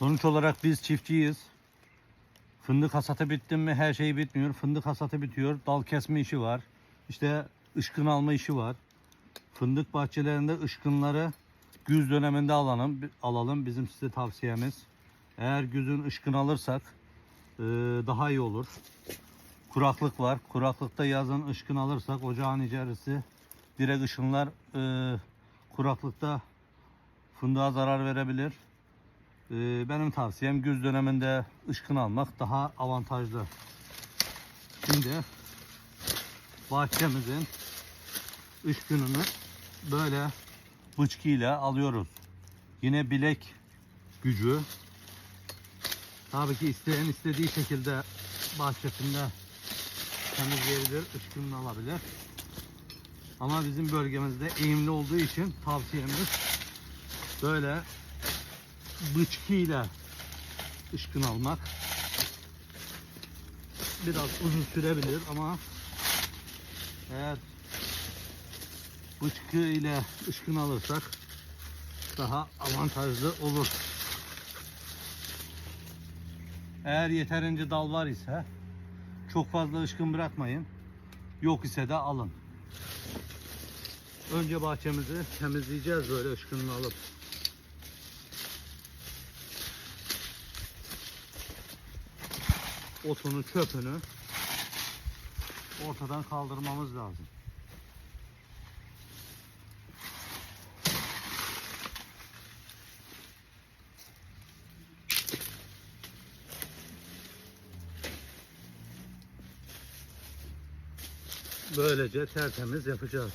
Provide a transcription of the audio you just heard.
Sonuç olarak biz çiftçiyiz. Fındık hasatı bitti mi her şey bitmiyor. Fındık hasatı bitiyor. Dal kesme işi var. İşte ışkın alma işi var. Fındık bahçelerinde ışkınları güz döneminde alalım. alalım. Bizim size tavsiyemiz. Eğer güzün ışkın alırsak e, daha iyi olur. Kuraklık var. Kuraklıkta yazın ışkın alırsak ocağın içerisi direkt ışınlar e, kuraklıkta fındığa zarar verebilir. E, benim tavsiyem güz döneminde ışkın almak daha avantajlı. Şimdi bahçemizin ışkınını böyle bıçkıyla alıyoruz. Yine bilek gücü. Tabii ki isteyen istediği şekilde bahçesinde temizleyebilir, ışkınını alabilir. Ama bizim bölgemizde eğimli olduğu için tavsiyemiz böyle bıçkıyla ışkın almak. Biraz uzun sürebilir ama eğer bıçkı ile ışkın alırsak daha avantajlı olur. Eğer yeterince dal var ise çok fazla ışkın bırakmayın. Yok ise de alın. Önce bahçemizi temizleyeceğiz böyle ışkınını alıp. Otunu, çöpünü ortadan kaldırmamız lazım. Böylece tertemiz yapacağız.